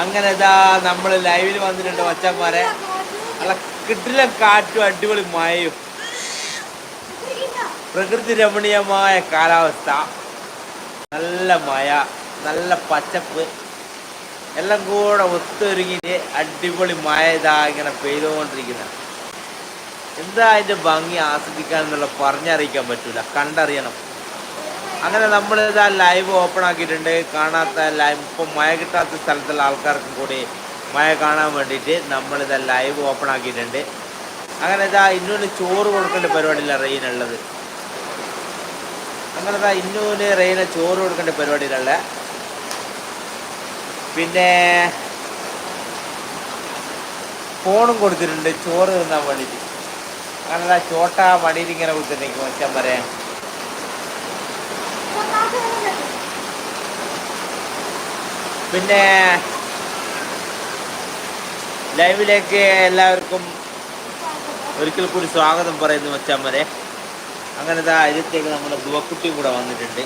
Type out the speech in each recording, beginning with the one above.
അങ്ങനെ ഇതാ നമ്മൾ ലൈവിൽ വന്നിട്ടുണ്ട് മച്ചന്മാരെ. നല്ല കിട്ടില്ല കാറ്റും അടിപൊളി മഴയും. പ്രകൃതി രമണീയമായ കാലാവസ്ഥ. നല്ല മഴ നല്ല പച്ചപ്പ്. എല്ലാം കൂടെ ഒത്തൊരുങ്ങിയിട്ട് അടിപൊളി മഴ ഇതാ ഇങ്ങനെ പെയ്തുകൊണ്ടിരിക്കുന്ന. എന്താ അതിന്റെ ഭംഗി ആസ്വദിക്കാൻ എന്നുള്ള പറഞ്ഞറിയിക്കാൻ പറ്റൂല. കണ്ടറിയണം. അങ്ങനെ നമ്മൾ ഇതാ ലൈവ് ഓപ്പൺ ആക്കിയിട്ടുണ്ട്. കാണാത്ത ലൈവ് ഇപ്പം മഴ കിട്ടാത്ത സ്ഥലത്തുള്ള ആൾക്കാർക്കും കൂടി മഴ കാണാൻ വേണ്ടിയിട്ട് നമ്മളിതാ ലൈവ് ഓപ്പൺ ആക്കിയിട്ടുണ്ട്. അങ്ങനെ ഇതാ ഇന്നൂന് ചോറ് കൊടുക്കേണ്ട പരിപാടിയില്ല റെയിനുള്ളത് അങ്ങനെ ഇതാ ഇന്നൂന് റെയിന് ചോറ് കൊടുക്കേണ്ട പരിപാടിയിലുള്ള പിന്നെ ഫോണും കൊടുത്തിട്ടുണ്ട്. ചോറ് തിന്നാൻ വേണ്ടിയിട്ട്. അങ്ങനെ ചോട്ട മടിയിൽ ഇങ്ങനെ കൊടുത്തിട്ടുണ്ടെങ്കിൽ വെച്ചാൽ പറയാൻ പിന്നെ ലൈവിലേക്ക് എല്ലാവർക്കും ഒരിക്കൽ കൂടി സ്വാഗതം പറയുന്നു മച്ചാമ്മരെ അങ്ങനെ ഇതാ നമ്മുടെ ദുവക്കുട്ടിയും കൂടെ വന്നിട്ടുണ്ട്.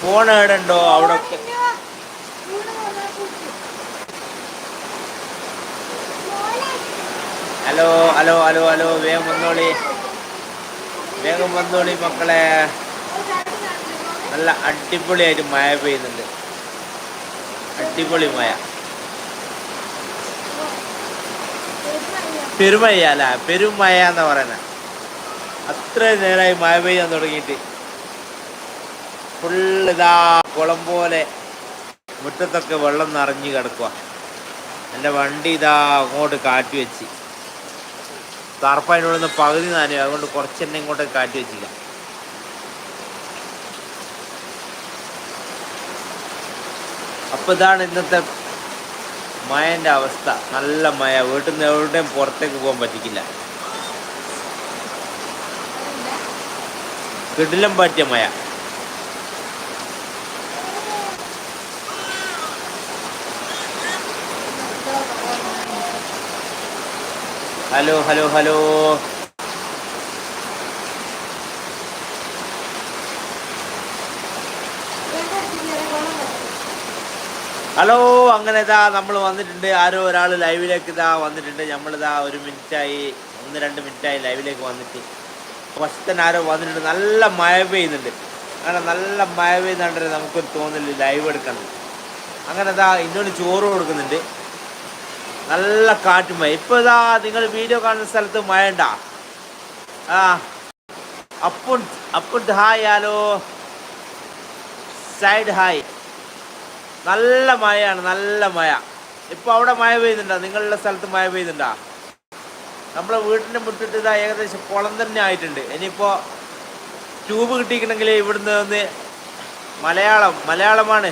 ഫോൺ ഏടുണ്ടോ അവിടെ ഹലോ ഹലോ ഹലോ ഹലോ വേഗം വന്നോളി. വേഗം വന്നോളി മക്കളെ. നല്ല അടിപൊളിയായിട്ട് മഴ പെയ്യുന്നുണ്ട്. അടിപൊളി മഴ. പെരുമഴ അല്ല പെരുമഴ എന്നാ പറയുന്നത് അത്ര നേരമായി മഴ പെയ്യാൻ തുടങ്ങിയിട്ട്. ഫുള്ള് ഇതാ കുളം പോലെ മുറ്റത്തൊക്കെ വെള്ളം നിറഞ്ഞു കിടക്കുക എന്റെ വണ്ടി ഇതാ അങ്ങോട്ട് കാറ്റി വെച്ച് താർപ്പായിനോട് നിന്ന് പകുതി നാനും അതുകൊണ്ട് കുറച്ച് തന്നെ ഇങ്ങോട്ട് കാറ്റി വെച്ചില്ല അപ്പൊ ഇതാണ് ഇന്നത്തെ മഴന്റെ അവസ്ഥ. നല്ല മഴ വീട്ടിൽ നിന്ന് എവിടെയും പുറത്തേക്ക് പോകാൻ പറ്റിക്കില്ല. കിടിലം പറ്റിയ മഴ. Hello hello hello. ഹലോ അങ്ങനെ ഇതാ നമ്മൾ വന്നിട്ടുണ്ട്. ആരോ ഒരാൾ ലൈവിലേക്ക് ഇതാ വന്നിട്ടുണ്ട്. നമ്മളിതാ ഒരു മിനിറ്റായി ഒന്ന് രണ്ട് മിനിറ്റായി ലൈവിലേക്ക് വന്നിട്ട്. ഫസ്റ്റ് ആരോ വന്നിട്ടുണ്ട്. നല്ല മഴ പെയ്യുന്നുണ്ട്. അങ്ങനെ നല്ല മഴ പെയ്യുന്നുണ്ട് നമുക്കൊരു തോന്നില്ല ലൈവ് എടുക്കണം അങ്ങനെ ഇതാ ഇന്നോട് ചോറ് കൊടുക്കുന്നുണ്ട്. നല്ല കാറ്റ് മഴ. ഇപ്പോൾ ഇതാ നിങ്ങൾ വീഡിയോ കാണുന്ന സ്ഥലത്ത് മഴ ഉണ്ടാ? ആ അപ്പുണ്ട് അപ്പുണ്ട് ഹായ് ഹലോ. Side hi. നല്ല മഴയാണ് നല്ല മഴ. ഇപ്പൊ അവിടെ മഴ പെയ്യുന്നുണ്ടോ? നിങ്ങളുടെ സ്ഥലത്ത് മഴ പെയ്യുന്നുണ്ടോ? നമ്മളെ വീട്ടിന്റെ മുറ്റിട്ട് ഇതാ ഏകദേശം കുളം തന്നെ ആയിട്ടുണ്ട്. ഇനിയിപ്പോ ട്യൂബ് കിട്ടിയിട്ടുണ്ടെങ്കിൽ ഇവിടുന്ന് ഒന്ന് മലയാളം മലയാളമാണ്.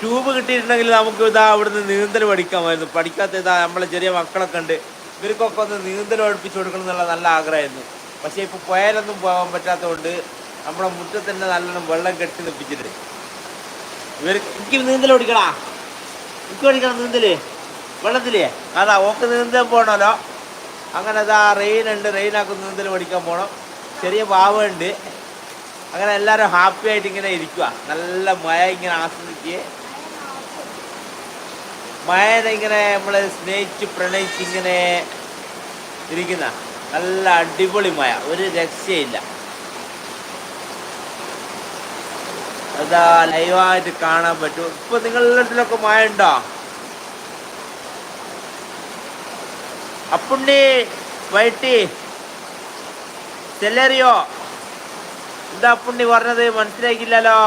ട്യൂബ് കിട്ടിയിട്ടുണ്ടെങ്കിൽ നമുക്ക് ഇതാ അവിടുന്ന് നീന്തൽ പഠിക്കാമായിരുന്നു. പഠിക്കാത്ത ഇതാ നമ്മളെ ചെറിയ മക്കളൊക്കെ ഉണ്ട്. ഇവർക്കൊക്കെ ഒന്ന് നീന്തൽ പഠിപ്പിച്ചു കൊടുക്കണം എന്നുള്ള നല്ല ആഗ്രഹമായിരുന്നു. പക്ഷേ ഇപ്പോൾ പുഴയിലൊന്നും പോകാൻ പറ്റാത്തതുകൊണ്ട് നമ്മുടെ മുറ്റത്ത് തന്നെ നല്ലോണം വെള്ളം കെട്ടി നിപ്പിച്ചിട്ടുണ്ട്. ഇവർ എനിക്ക് നീന്തൽ ഓടിക്കടാ. എനിക്ക് ഓടിക്കണം നീന്തൽ. വെള്ളത്തിലേ. അതാ ഓക്ക് നീന്താൻ പോകണമല്ലോ അങ്ങനെ അതാ റെയിൻ ഉണ്ട് റെയിനാക്ക് നീന്തൽ പഠിക്കാൻ പോകണം ചെറിയ പാവുണ്ട് അങ്ങനെ എല്ലാവരും ഹാപ്പി ആയിട്ട് ഇങ്ങനെ ഇരിക്കുക നല്ല മഴ ഇങ്ങനെ ആസ്വദിക്കുക മഴനെ ഇങ്ങനെ നമ്മൾ സ്നേഹിച്ച് പ്രണയിച്ച് ഇങ്ങനെ ഇരിക്കുന്ന. നല്ല അടിപൊളി മഴ. ഒരു രക്ഷയില്ല. അതാ ലൈവായിട്ട് കാണാൻ പറ്റും. ഇപ്പൊ നിങ്ങളുടെ മഴ ഉണ്ടോ അപ്പുണ്ണി വൈട്ടി ചെല്ലറിയോ എന്താ അപ്പുണ്ണി പറഞ്ഞത്? മനസ്സിലാക്കില്ലല്ലോ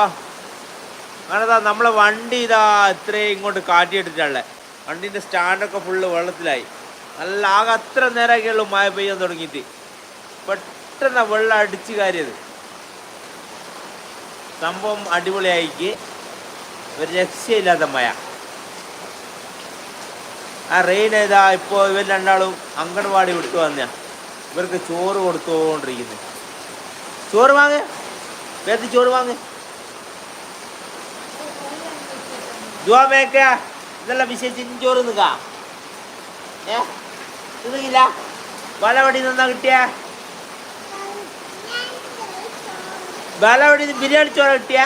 അങ്ങനെതാ നമ്മളെ വണ്ടി ഇതാ ഇത്രയും ഇങ്ങോട്ട് കാറ്റിയെടുത്തിട്ടുള്ളത് വണ്ടീന്റെ സ്റ്റാൻഡൊക്കെ ഫുള്ള് വെള്ളത്തിലായി. നല്ല ആകെ അത്ര നേരമൊക്കെയുള്ളൂ മഴ പെയ്യാൻ തുടങ്ങിയിട്ട്. പെട്ടെന്ന് വെള്ളം അടിച്ചു കയറിയത്. സംഭവം അടിപൊളിയായിക്ക്. ഒരു രക്ഷയില്ലാത്ത മഴ. ആ റെയിൻ ഏതാ ഇപ്പോൾ ഇവർ രണ്ടാളും അംഗൻവാടി വിട്ടു വന്ന ഇവർക്ക് ചോറ് കൊടുത്തുകൊണ്ടിരിക്കുന്നു ചോറ് വാങ്ങ്. വേത്തി ചോറ് വാങ്ങ്. ദുവാ മേക്ക. ഇതെല്ലാം വിശേഷിച്ച് ചോറ് നിൽക്ക ഏ? തിന്നില്ല. വലവടി നിന്നാ കിട്ടിയ? വലവടി ബിരിയാണി ചോറ് കിട്ടിയ?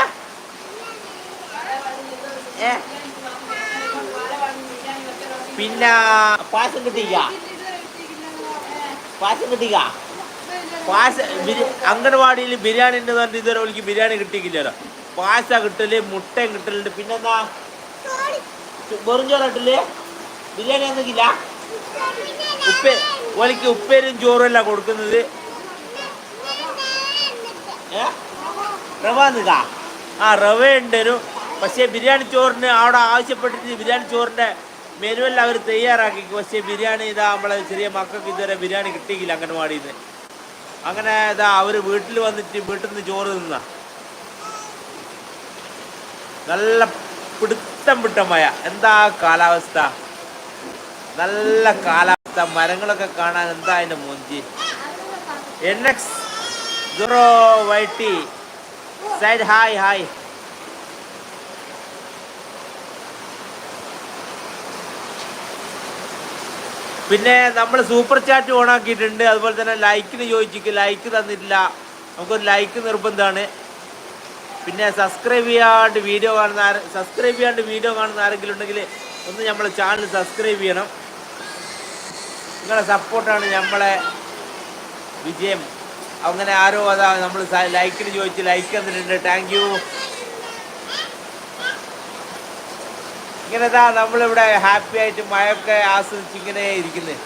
പിന്നെ പാസം കിട്ടിക്ക പാസം കിട്ടിക്ക പാസ് അംഗൻവാടിയിൽ ബിരിയാണി ഉണ്ട് പറഞ്ഞിട്ട് ഇതുവരെ എനിക്ക് ബിരിയാണി കിട്ടിക്കില്ലല്ലോ പാസ കിട്ടൽ മുട്ടയും കിട്ടലുണ്ട്. പിന്നെന്താ? വെറും ചോറ് കിട്ടില്ലേ ബിരിയാണി ഒന്നുമില്ല ഉപ്പേ ഒലിക്ക് ഉപ്പേരും ചോറും അല്ല കൊടുക്കുന്നത്. ഏ? റവ ആ റവ ഉണ്ടേനു പക്ഷേ ബിരിയാണി ചോറിന് അവിടെ ആവശ്യപ്പെട്ടിട്ട് ബിരിയാണി ചോറിന്റെ മെനുവെല്ലാം അവർ തയ്യാറാക്കി. പക്ഷേ ബിരിയാണി ഇതാ നമ്മളെ ചെറിയ മക്കൾക്ക് ഇതുവരെ ബിരിയാണി കിട്ടിയില്ല അംഗൻവാടിയിൽ നിന്ന്. അങ്ങനെ ഇതാ അവർ വീട്ടിൽ വന്നിട്ട് വീട്ടിൽ നിന്ന് ചോറ് തിന്ന. നല്ല പിടുത്തം വിട്ട മഴ. എന്താ കാലാവസ്ഥ? നല്ല കാലാവസ്ഥ. മരങ്ങളൊക്കെ കാണാൻ എന്താ അതിന്റെ മൊഞ്ചി? N X zero Y T side hi hi പിന്നെ നമ്മൾ സൂപ്പർ ചാറ്റ് ഓൺ ആക്കിയിട്ടുണ്ട്. അതുപോലെ തന്നെ ലൈക്കിന് ചോദിച്ചിട്ട് ലൈക്ക് തന്നിട്ടില്ല. നമുക്കൊരു ലൈക്ക് നിർബന്ധമാണ്. പിന്നെ സബ്സ്ക്രൈബ് ചെയ്യാണ്ട് വീഡിയോ കാണുന്ന സബ്സ്ക്രൈബ് ചെയ്യാണ്ട് വീഡിയോ കാണുന്ന ആരെങ്കിലും ഉണ്ടെങ്കിൽ ഒന്ന് നമ്മളെ ചാനൽ സബ്സ്ക്രൈബ് ചെയ്യണം. നിങ്ങളുടെ സപ്പോർട്ടാണ് നമ്മളെ വിജയം. അങ്ങനെ ആരോ അതാ നമ്മൾ ലൈക്കിന് ചോദിച്ച് ലൈക്ക് തന്നിട്ടുണ്ട്. താങ്ക് യു ഇങ്ങനെ ഇതാ നമ്മളിവിടെ ഹാപ്പി ആയിട്ട് മഴയൊക്കെ ആസ്വദിച്ച് ഇങ്ങനെ ഇരിക്കുന്നത്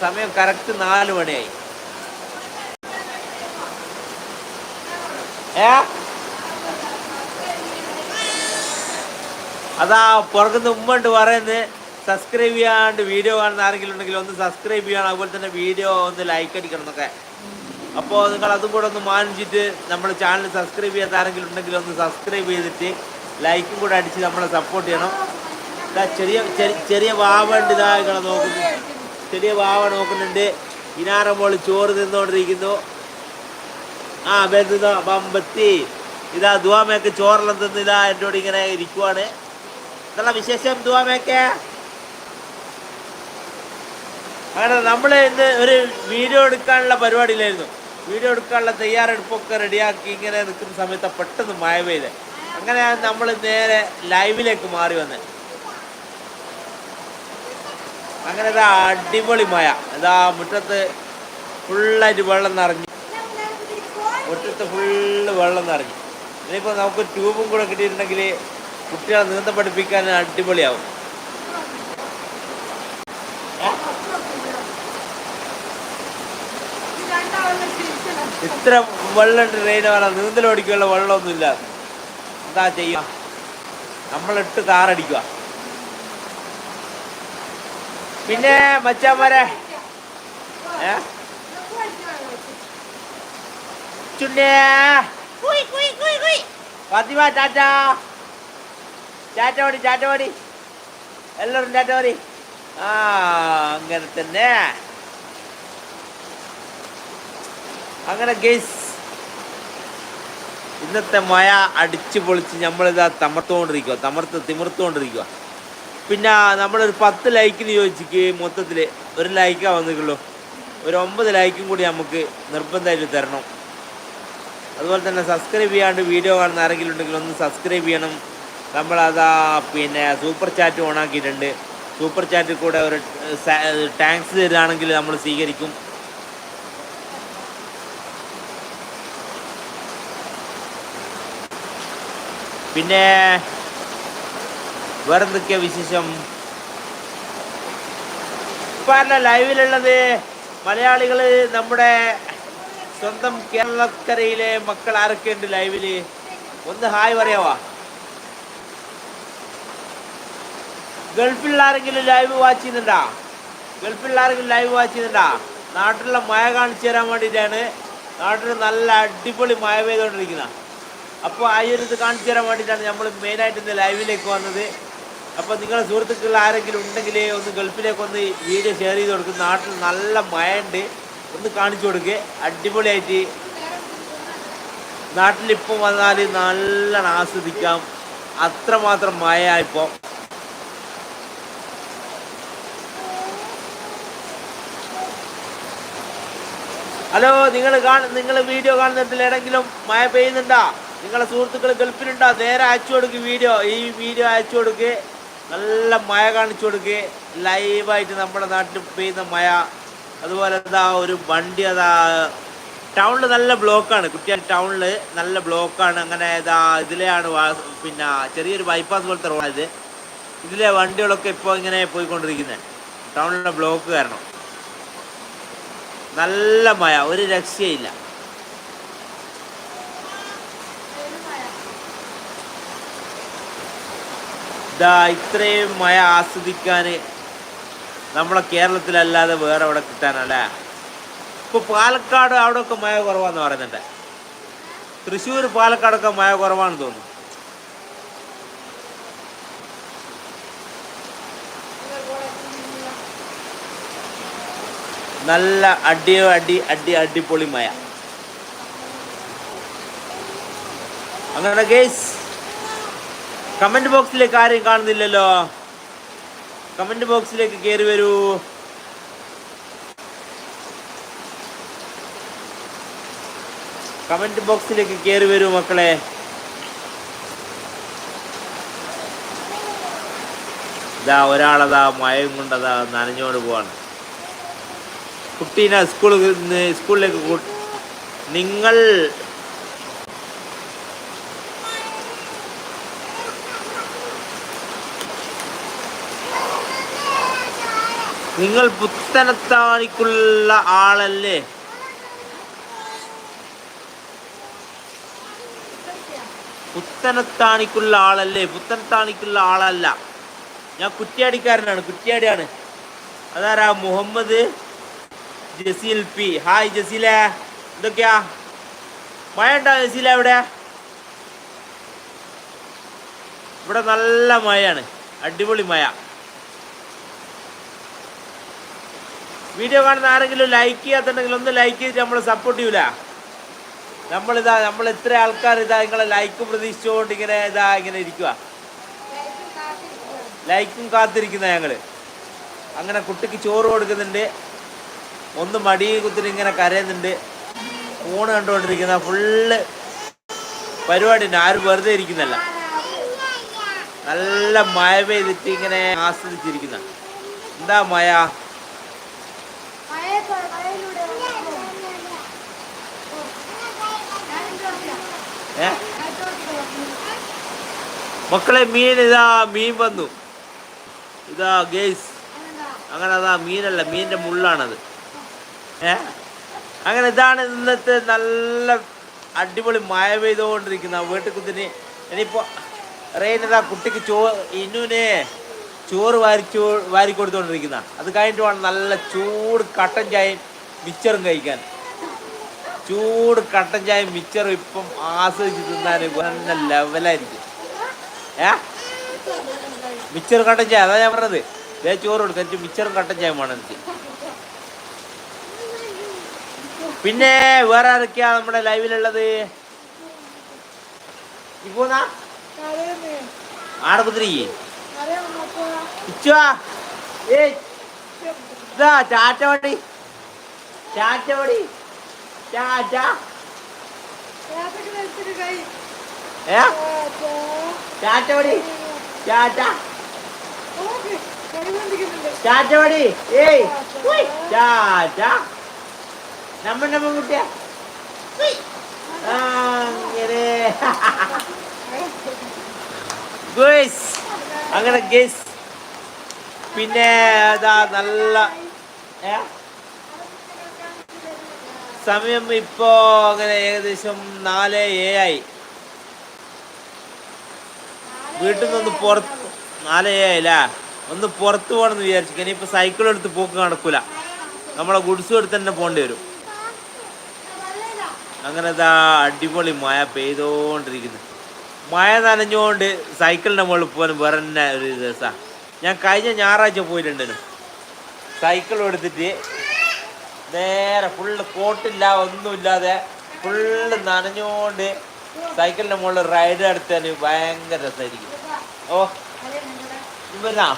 സമയം കറക്റ്റ് നാല് മണിയായി. ഏ? അതാ പുറകുന്ന ഉമ്മണ്ട് പറയുന്നത് സബ്സ്ക്രൈബ് ചെയ്യാണ്ട് വീഡിയോ കാണുന്ന ആരെങ്കിലും ഉണ്ടെങ്കിൽ ഒന്ന് സബ്സ്ക്രൈബ് ചെയ്യണം. അതുപോലെ തന്നെ വീഡിയോ ഒന്ന് ലൈക്ക് അടിക്കണം എന്നൊക്കെ. അപ്പോൾ നിങ്ങൾ അതും കൂടെ ഒന്ന് മാനിച്ചിട്ട് നമ്മുടെ ചാനൽ സബ്സ്ക്രൈബ് ചെയ്യാത്ത ആരെങ്കിലും ഉണ്ടെങ്കിൽ ഒന്ന് സബ്സ്ക്രൈബ് ചെയ്തിട്ട് ലൈക്കും കൂടെ അടിച്ച് നമ്മളെ സപ്പോർട്ട് ചെയ്യണം. ചെറിയ ചെറിയ- ചെറിയ വാവ ഇതാ നോക്കുന്നു. ചെറിയ വാവ നോക്കുന്നുണ്ട്. ഇനാറ മോൾ ചോറ് തിന്നുകൊണ്ടിരിക്കുന്നു ആ വരുന്ന ബമ്പത്തി ഇതാ ദുവാമേക്ക് ചോറെല്ലാം തിന്ന് ഇതാ എന്നോട് ഇങ്ങനെ ഇരിക്കുവാണ്. എന്നുള്ള വിശേഷം ദുവാമേക്ക്? അങ്ങനെ നമ്മൾ ഇന്ന് ഒരു വീഡിയോ എടുക്കാനുള്ള പരിപാടിയിലായിരുന്നു. വീഡിയോ എടുക്കാനുള്ള തയ്യാറെടുപ്പൊക്കെ റെഡിയാക്കി ഇങ്ങനെ നിൽക്കുന്ന സമയത്ത് പെട്ടെന്ന് മഴ പെയ്ത്. അങ്ങനെയാണ് നമ്മൾ നേരെ ലൈവിലേക്ക് മാറി വന്നത് അങ്ങനെ ഇതാ അടിപൊളി മഴ. ഇതാ മുറ്റത്ത് ഫുള്ളായിട്ട് വെള്ളം നിറഞ്ഞു. മുറ്റത്ത് ഫുള്ള് വെള്ളം നിറഞ്ഞു. ഇനിയിപ്പോൾ നമുക്ക് ട്യൂബും കൂടെ കിട്ടിയിട്ടുണ്ടെങ്കിൽ കുട്ടികളെ നീന്തം പഠിപ്പിക്കാൻ അടിപൊളിയാവും. ഇത്ര വെള്ളമുണ്ട് ട്രെയിൻ വേണം നീന്തൽ ഓടിക്കാനുള്ള വെള്ളമൊന്നുമില്ല. എന്താ ചെയ്യുക? നമ്മളിട്ട് കാറടിക്കുക. പിന്നെ മച്ചാമാരെ ഏ? ഫാത്തിമ ടാറ്റ ടാറ്റ. ഓടി ഓടി എല്ലാവരും ചാറ്റോടി ഓടി ആ അങ്ങനെ തന്നെ. അങ്ങനെ ഗെയ്സ് ഇന്നത്തെ മഴ അടിച്ചു പൊളിച്ച് നമ്മളിതാ തമർത്തുകൊണ്ടിരിക്കുക തമർത്ത് തിമിർത്തുകൊണ്ടിരിക്കുക പിന്നെ നമ്മളൊരു പത്ത് ലൈക്കിന് ചോദിച്ചിക്ക് മൊത്തത്തിൽ ഒരു ലൈക്കാ വന്നിട്ടുള്ളൂ ഒരു ഒമ്പത് ലൈക്കും കൂടി നമുക്ക് നിർബന്ധമായിട്ട് തരണം. അതുപോലെ തന്നെ സബ്സ്ക്രൈബ് ചെയ്യാണ്ട് വീഡിയോ കാണുന്ന ആരെങ്കിലും ഉണ്ടെങ്കിൽ ഒന്ന് സബ്സ്ക്രൈബ് ചെയ്യണം. നമ്മളതാ പിന്നെ സൂപ്പർ ചാറ്റ് ഓണാക്കിയിട്ടുണ്ട് സൂപ്പർ ചാറ്റിൽ കൂടെ ഒരു ടാങ്ക്സ് തരുകയാണെങ്കിൽ നമ്മൾ സ്വീകരിക്കും. പിന്നെ വേറെന്തൊക്കെയാ വിശേഷം? ഇപ്പം ലൈവിലുള്ളത്? മലയാളികൾ നമ്മുടെ സ്വന്തം കേരളക്കരയിലെ മക്കൾ ആരൊക്കെ ഉണ്ട് ലൈവിൽ? ഒന്ന് ഹായ് പറയാവാ? ഗൾഫിൽ ആരെങ്കിലും ലൈവ് വാച്ച് ചെയ്യുന്നുണ്ടാ? ഗൾഫിൽ ആരെങ്കിലും ലൈവ് വാച്ച് ചെയ്യുന്നുണ്ടാ? നാട്ടിലുള്ള മഴ കാണിച്ചു തരാൻ വേണ്ടിയിട്ടാണ്. നാട്ടിൽ നല്ല അടിപൊളി മഴ പെയ്തുകൊണ്ടിരിക്കുന്ന. അപ്പോൾ ആ ഒരു ഇത് കാണിച്ചു തരാൻ വേണ്ടിയിട്ടാണ് നമ്മൾ മെയിനായിട്ട് ഇന്ന് ലൈവിലേക്ക് വന്നത്. അപ്പോൾ നിങ്ങളുടെ സുഹൃത്തുക്കൾ ആരെങ്കിലും ഉണ്ടെങ്കിൽ ഒന്ന് ഗൾഫിലേക്ക് ഒന്ന് വീഡിയോ ഷെയർ ചെയ്ത് കൊടുക്കും. നാട്ടിൽ നല്ല മഴയുണ്ട്. ഒന്ന് കാണിച്ചു കൊടുക്കുക അടിപൊളിയായിട്ട്. നാട്ടിലിപ്പം വന്നാൽ നല്ല ആസ്വദിക്കാം. അത്രമാത്രം മഴയായിപ്പോൾ ഹലോ നിങ്ങൾ കാണ നിങ്ങൾ വീഡിയോ കാണുന്നിടത്തിൽ എവിടെങ്കിലും മഴ പെയ്യുന്നുണ്ടോ? നിങ്ങളെ സുഹൃത്തുക്കൾ ഗൾഫിലുണ്ടോ നേരെ അയച്ചു കൊടുക്കുക വീഡിയോ. ഈ വീഡിയോ അയച്ചു കൊടുക്കുക നല്ല മഴ കാണിച്ചു കൊടുക്കുക ലൈവായിട്ട് നമ്മുടെ നാട്ടിൽ പെയ്യുന്ന മഴ. അതുപോലെ എന്താ ഒരു വണ്ടി അതാ ടൗണിൽ നല്ല ബ്ലോക്കാണ്. കുട്ടിയാൽ ടൗണിൽ നല്ല ബ്ലോക്കാണ്. അങ്ങനെ ഇതാ ഇതിലെയാണ് പിന്നെ ചെറിയൊരു ബൈപ്പാസ് പോലത്തെ റോഡായത് ഇത് ഇതിലെ വണ്ടികളൊക്കെ ഇപ്പോൾ ഇങ്ങനെ പോയിക്കൊണ്ടിരിക്കുന്നത് ടൗണിലെ ബ്ലോക്ക് കാരണം. നല്ല മഴ. ഒരു രക്ഷയില്ല. ഇതാ ഇത്രയും മഴ ആസ്വദിക്കാൻ നമ്മളെ കേരളത്തിലല്ലാതെ വേറെ എവിടെ കിട്ടാനല്ലേ? ഇപ്പൊ പാലക്കാട് അവിടെ ഒക്കെ മഴ കുറവാന്ന് പറയുന്നുണ്ട്. തൃശ്ശൂർ പാലക്കാടൊക്കെ മഴ കുറവാണെന്ന് തോന്നുന്നു. നല്ല അടി അടി അടി അടിപൊളി മഴ. അങ്ങനെ ഗേസ് കമന്റ് ബോക്സിലേക്ക് ആരെയും കാണുന്നില്ലല്ലോ? കമന്റ് ബോക്സിലേക്ക് കയറി വരൂ. കമന്റ് ബോക്സിലേക്ക് കയറി വരൂ മക്കളെ. ഇതാ ഒരാളതാ മയം കൊണ്ടതാ നനഞ്ഞോണ്ട് പോവാണ്. കുട്ടീനെ സ്കൂളിൽ സ്കൂളിലേക്ക് നിങ്ങൾ നിങ്ങൾ പുത്തനത്താണിക്കുള്ള ആളല്ലേ? പുത്തനത്താണിക്കുള്ള ആളല്ലേ? പുത്തനത്താണിക്കുള്ള ആളല്ല. ഞാൻ കുറ്റിയാടിക്കാരനാണ് കുറ്റിയാടിയാണ്. അതാരാ? മുഹമ്മദ് ജസീൽ പി. ഹായ് ജസീല. എന്തൊക്കെയാ? മഴ ഉണ്ടാ ജസീല ഇവിടെ ഇവിടെ നല്ല മഴയാണ്. അടിപൊളി മഴ. വീഡിയോ കാണുന്ന ആരെങ്കിലും ലൈക്ക് ചെയ്യാത്തുണ്ടെങ്കിൽ ഒന്ന് ലൈക്ക് ചെയ്തിട്ട് നമ്മളെ സപ്പോർട്ട് ചെയ്യൂല. നമ്മളിതാ നമ്മൾ ഇത്ര ആൾക്കാർ ഇതാ നിങ്ങളെ ലൈക്ക് പ്രതീക്ഷിച്ചുകൊണ്ട് ഇങ്ങനെ ഇതാ ഇങ്ങനെ ഇരിക്കുക ലൈക്കും കാത്തിരിക്കുന്ന ഞങ്ങൾ അങ്ങനെ കുട്ടിക്ക് ചോറ് കൊടുക്കുന്നുണ്ട്. ഒന്ന് മടി കുത്തിന് ഇങ്ങനെ കരയുന്നുണ്ട്. ഫോണ് കണ്ടുകൊണ്ടിരിക്കുന്ന ഫുള്ള് പരിപാടി ഉണ്ട്. ആരും വെറുതെ ഇരിക്കുന്നല്ല നല്ല മഴ പെയ്തിട്ട് ഇങ്ങനെ ആസ്വദിച്ചിരിക്കുന്ന. എന്താ മഴ ഏ മക്കളെ മീൻ ഇതാ മീൻ വന്നു. ഇതാ ഗേസ് അങ്ങനെ അതാ മീനല്ല മീനിന്റെ മുള്ളാണത്. ഏ? അങ്ങനെ ഇതാണ് ഇന്നത്തെ നല്ല അടിപൊളി മഴ പെയ്തുകൊണ്ടിരിക്കുന്ന വീട്ടിൽ കുത്തിന് ഇനിയിപ്പോ റെയിൻ ഇതാ കുട്ടിക്ക് ചോ ഇന്നുവിനെ ചോറ് വാരി ചോ വാരി അത് കഴിഞ്ഞിട്ട് വേണം നല്ല ചൂട് കട്ടൻ ചായയും മിച്ചറും കഴിക്കാൻ. ചൂട് കട്ടൻ ചായ മിച്ചറും ഇപ്പം ആസ്വദിച്ച് തിന്നാൻ നല്ല ലെവലായിരിക്കും ഏ? മിച്ചർ കട്ടൻ ചായ അതാ ഞാൻ പറഞ്ഞത്. ദേ ചോറ് കൊടുക്കുക എനിക്ക് മിച്ചറും കട്ടൻ ചായ വേണം എനിക്ക്. പിന്നെ വേറെ ആരൊക്കെയാ നമ്മുടെ ലൈവിലുള്ളത്? ഇപ്പോന്നാ ഏയ്. ഇതാ ടാറ്റ വടി ടാറ്റ വടി ടാറ്റ ഏ? ടാറ്റ വടി ടാറ്റ ടാറ്റ വടി ഏയ്. ടാറ്റ നമ്മ നമ്മ കുട്ടിയ. അങ്ങനെ ഗേസ് അങ്ങനെ ഗേസ് പിന്നെ അതാ നല്ല ഏ? സമയം ഇപ്പോ അങ്ങനെ ഏകദേശം നാല് ആയി വീട്ടിൽ നിന്ന് പുറത്ത് നാല് ഏഴായില്ല? ഒന്ന് പുറത്ത് പോകണമെന്ന് വിചാരിച്ചു ഇനിയിപ്പോൾ സൈക്കിൾ എടുത്ത് പോക്ക് നടക്കൂല. നമ്മളെ ഗുഡ്സും എടുത്ത് തന്നെ പോകേണ്ടി വരും. അങ്ങനെ ഇതാ അടിപൊളി മഴ പെയ്തോണ്ടിരിക്കുന്നു. മഴ നനഞ്ഞുകൊണ്ട് സൈക്കിളിന്റെ മുകളിൽ പോകാൻ വേറെ തന്നെ ഒരു രസമാണ് ഞാൻ കഴിഞ്ഞ ഞായറാഴ്ച പോയിട്ടുണ്ടായിരുന്നു. സൈക്കിൾ എടുത്തിട്ട് നേരെ ഫുള്ള് കോട്ടില്ല ഒന്നുമില്ലാതെ ഫുള്ള് നനഞ്ഞുകൊണ്ട് സൈക്കിളിന്റെ മുകളിൽ റൈഡ് നടത്താൻ ഭയങ്കര രസമായിരിക്കും ഓ ഇവനാ?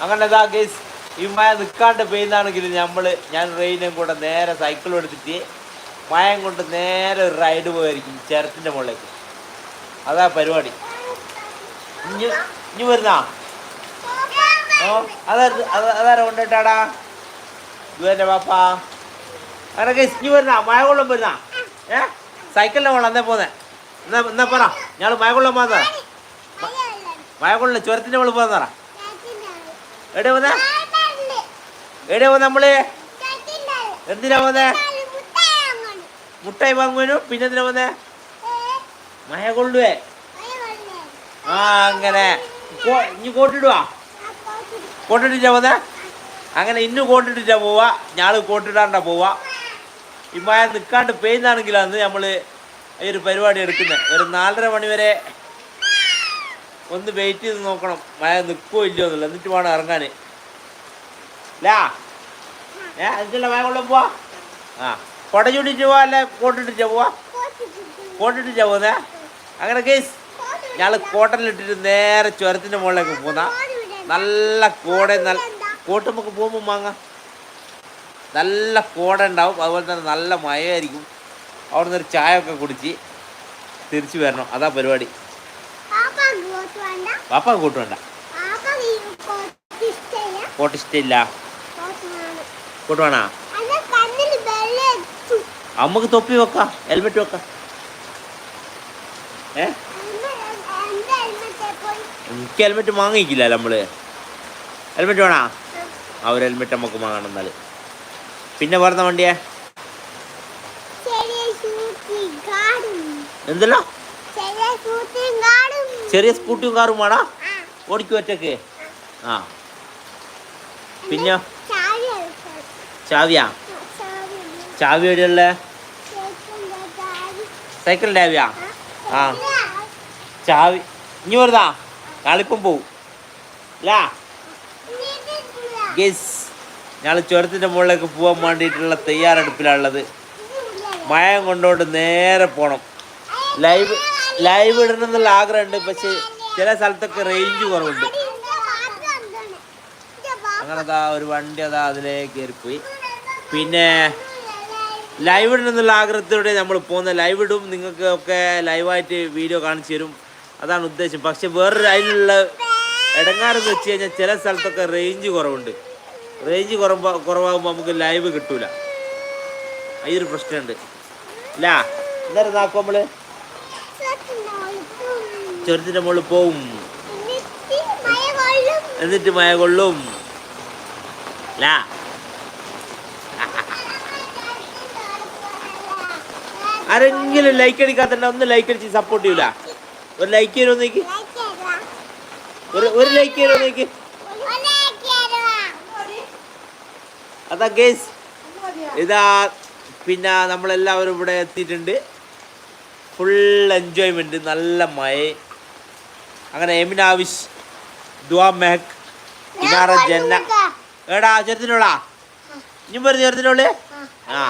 അങ്ങനെ ഇതാ ഗേസ് ഈ മഴ നിൽക്കാണ്ട് പെയ്യുന്നാണെങ്കിൽ നമ്മൾ ഞാൻ റെയിനും കൂടെ നേരെ സൈക്കിൾ എടുത്തിട്ട് മയം കൊണ്ട് നേരെ റൈഡ് പോയിരിക്കും ചരത്തിന്റെ മുകളിലേക്ക്. അതാ പരിപാടി. ഇഞ്ഞ് ഇഞ്ഞ് വരുന്നാ? ഓ അതാ അതാരാ കൊണ്ടിട്ടാടാ ഇതുവരെ പാപ്പാ. അങ്ങനെ ഇഞ്ഞ് വരുന്ന? മഴ കൊള്ളം വരുന്നാ? ഏ? സൈക്കിളിലെ മുകളിൽ എന്നേ പോന്നെ? എന്നാ എന്നാ പറ. ഞങ്ങൾ മഴ കൊള്ളാൻ പോകുന്ന മഴ കൊള്ളില്ല ചുരത്തിന്റെ മുകളിൽ പോകുന്ന പറ എവിടെ പോന്നെ? എവിടെ പോന്നെ നമ്മൾ? എന്തിനാ പോന്നെ? മുട്ടായി വാങ്ങുവാനും പിന്നെ എന്തിനാ പോന്നെ? മഴ കൊള്ളുവേ ആ അങ്ങനെ. ഇനി കോട്ടിടുവാ? കോട്ടിട്ടില്ല പോന്നെ? അങ്ങനെ ഇന്ന് കോട്ടിട്ടിട്ടാ പോവാ ഞാൾ കൊണ്ടിടാണ്ട പോവാ ഇമ്മായ നിൽക്കാണ്ട് പെയ്യുന്നാണെങ്കിലാണ് നമ്മൾ ഈ ഒരു പരിപാടി എടുക്കുന്നത് ഒരു നാലര മണിവരെ ഒന്ന് വെയിറ്റ് ചെയ്ത് നോക്കണം. മഴ നിൽക്കുമോ ഇല്ലയോ എന്നുള്ളത്. എന്നിട്ട് വേണം ഇറങ്ങാൻ ലാ. ഏ എന്നിട്ടല്ല മഴ കൊള്ളം പോവാ? ആ. കൊട ചൂണ്ടിട്ട് പോവാ അല്ലെ? കോട്ടിട്ടിട്ടാ പോവാ? കോട്ടിട്ടിട്ടാ പോകുന്നേ അങ്ങനെ കേസ് ഞങ്ങൾ കോട്ടനിലിട്ടിട്ട് നേരെ ചുരത്തിന്റെ മുകളിലേക്ക് പോന്ന. നല്ല കോടെ നല്ല കോട്ട് നമുക്ക് പോകുമ്പോൾ വാങ്ങാം നല്ല കോട ഉണ്ടാവും. അതുപോലെ തന്നെ നല്ല മഴയായിരിക്കും. അവിടെ നിന്ന് ഒരു ചായ ഒക്കെ കുടിച്ച് തിരിച്ചു വരണം. അതാ പരിപാടി. പാപ്പ കൂട്ട് വേണ്ട കോട്ട് ഇഷ്ടമില്ല. കൂട്ട് വേണോ. അമ്മയ്ക്ക് തൊപ്പി വെക്കാം. ഹെൽമെറ്റ് വെക്കാം. ഏ? എനിക്ക് ഹെൽമെറ്റ് വാങ്ങിക്കില്ല നമ്മൾ. ഹെൽമെറ്റ് വേണോ? ആ ഒരു ഹെൽമെറ്റ് നമുക്ക് വാങ്ങണം എന്നാൽ പിന്നെ പറഞ്ഞ വണ്ടിയെ? എന്തല്ലോ? ചെറിയ സ്കൂട്ടിയും കാറും. വേണോ ഓടിക്കും ഒറ്റയ്ക്ക്? ആ. പിന്നെ ചാവിയാ? ചാവി എവിടെയുള്ള? സൈക്കിൾ ഡാവിയാ ആ. ചാവി. ഇനി വെറുതാ കളിപ്പം പോവും. ഗസ്. ഞങ്ങൾ ചുരത്തിന്റെ മുകളിലേക്ക് പോകാൻ വേണ്ടിയിട്ടുള്ള തയ്യാറെടുപ്പിലാണുള്ളത്. മയം കൊണ്ടുകൊണ്ട് നേരെ പോകണം ലൈവ് ലൈവ് ഇടണം എന്നുള്ള ആഗ്രഹമുണ്ട് പക്ഷേ ചില സ്ഥലത്തൊക്കെ റേഞ്ച് കുറവുണ്ട്. അങ്ങനെ അതാ ഒരു വണ്ടി അതാ അതിലേക്ക് കയറിപ്പോയി. പിന്നെ ലൈവ് ഇടണം എന്നുള്ള ആഗ്രഹത്തോടെ നമ്മൾ പോകുന്ന ലൈവ് ഇടും. നിങ്ങൾക്ക് ഒക്കെ ലൈവായിട്ട് വീഡിയോ കാണിച്ചു തരും. അതാണ് ഉദ്ദേശം. പക്ഷെ വേറൊരു അതിനുള്ള ഇടങ്ങാറെന്ന് വെച്ച് കഴിഞ്ഞാൽ ചില സ്ഥലത്തൊക്കെ റേഞ്ച് കുറവുണ്ട്. റേഞ്ച് കുറവ് കുറവാകുമ്പോൾ നമുക്ക് ലൈവ് കിട്ടൂല. ഈ ഒരു പ്രശ്നമുണ്ട് അല്ല എന്തായിരുന്നു നാക്കും നമ്മൾ? ചെറുതിന്റെ മുകളിൽ പോവും. എന്നിട്ട് മഴ കൊള്ളും. ലാ ആരെങ്കിലും ലൈക്ക് അടിക്കാത്തണ്ട ഒന്ന് ലൈക്ക് അടിച്ച് സപ്പോർട്ട് ചെയ്യൂല. ഒരു ലൈക്ക് തരുമോ ഒരു ഒരു ലൈക്ക് തരുമോ ലൈക്ക് അതാ ഗേസ് ഇതാ പിന്നെ നമ്മളെല്ലാവരും ഇവിടെ എത്തിയിട്ടുണ്ട്. ഫുൾ എൻജോയ്മെന്റ് നല്ല മഴ. അങ്ങനെ എമിൻ ആവിഷ് ദുവാ മെഹക് ഇനാറ ജന്ന. എടാ ചെറുതിനോളാ ഇനി പറഞ്ഞു ചെറുതിനോൾ ആ.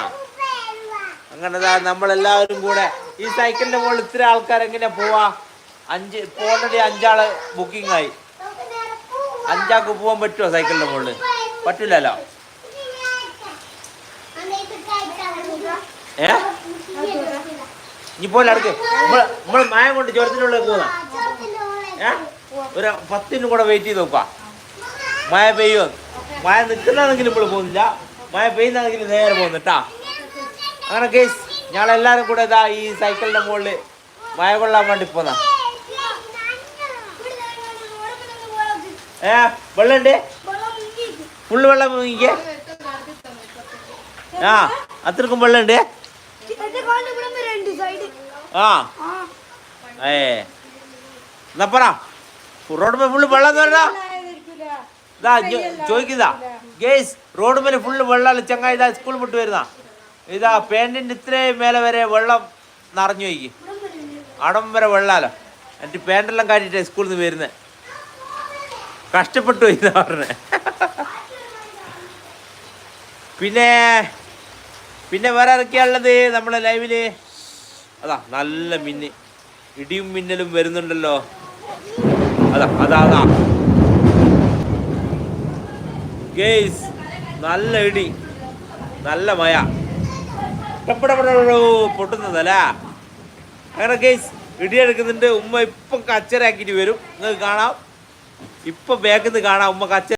അങ്ങനെ നമ്മളെല്ലാവരും കൂടെ ഈ സൈക്കിളിന്റെ മുകളിൽ ഇത്ര ആൾക്കാർ എങ്ങനെ പോവാ? അഞ്ച് ഓൾറെഡി അഞ്ചാൾ ബുക്കിംഗ് ആയി. അഞ്ചാൾക്ക് പോകാൻ പറ്റുമോ സൈക്കിളിന്റെ മുകളിൽ പറ്റില്ലല്ലോ ഏ? ഇനി പോലെ അടുക്ക് നമ്മൾ മയം കൊണ്ട് ചുരത്തിനുള്ളിൽ പോകുന്ന ഏ? ഒരു പത്തിനും കൂടെ വെയിറ്റ് ചെയ്ത് നോക്കുക മഴ പെയ്യുമോ മഴ നിൽക്കുന്നതെങ്കിലും ഇപ്പോൾ പോകുന്നില്ല. മഴ പെയ്യുന്നതെങ്കിൽ നേരെ പോകുന്നിട്ടാ അങ്ങനെ കേസ് ഞങ്ങളെല്ലാവരും കൂടെ ഇതാ ഈ സൈക്കിളിന്റെ മുകളിൽ മഴ കൊള്ളാൻ വേണ്ടി പോന്ന. ഏ വെള്ളമുണ്ട്? ഫുള്ള് വെള്ളം മുങ്ങിക്കേ. ആ അത്രക്കും വെള്ളമുണ്ട്? ആ. ഏ. എന്നാ പറ. റോഡ് മേൽ ഫുള്ള് വെള്ളം എന്ന് ഇതാ ചോദിക്കുന്നതാ. ഗേസ് റോഡ് മേലെ ഫുള്ള് വെള്ളം ചങ്ങായി ഇതാ സ്കൂൾ വിട്ട് വരുന്ന ഇതാ പാന്റിന്റെ ഇത്രയും മേലെ വരെ വെള്ളം നിറഞ്ഞു വയ്ക്കും അടം വരെ വെള്ളാലോ. എന്നിട്ട് പാന്റെല്ലാം കാട്ടിട്ട് സ്കൂളിൽ നിന്ന് വരുന്നത് കഷ്ടപ്പെട്ടു എന്നാ പറഞ്ഞേ. പിന്നെ പിന്നെ വേറെ ആരൊക്കെയാ ഉള്ളത് നമ്മുടെ ലൈവിൽ? അതാ നല്ല മിന്ന്. ഇടിയും മിന്നലും വരുന്നുണ്ടല്ലോ. അതാ അതാ അതാ. ഗേസ് നല്ല ഇടി നല്ല മഴ. പൊട്ടുന്നതല്ല? അങ്ങനെ കേസ് ഇടിയെടുക്കുന്നുണ്ട്. ഉമ്മ ഇപ്പം കച്ചറാക്കിയിട്ട് വരും. നിങ്ങൾക്ക് കാണാം. ഇപ്പൊ ബാക്കിൽ നിന്ന് കാണാം ഉമ്മ കച്ച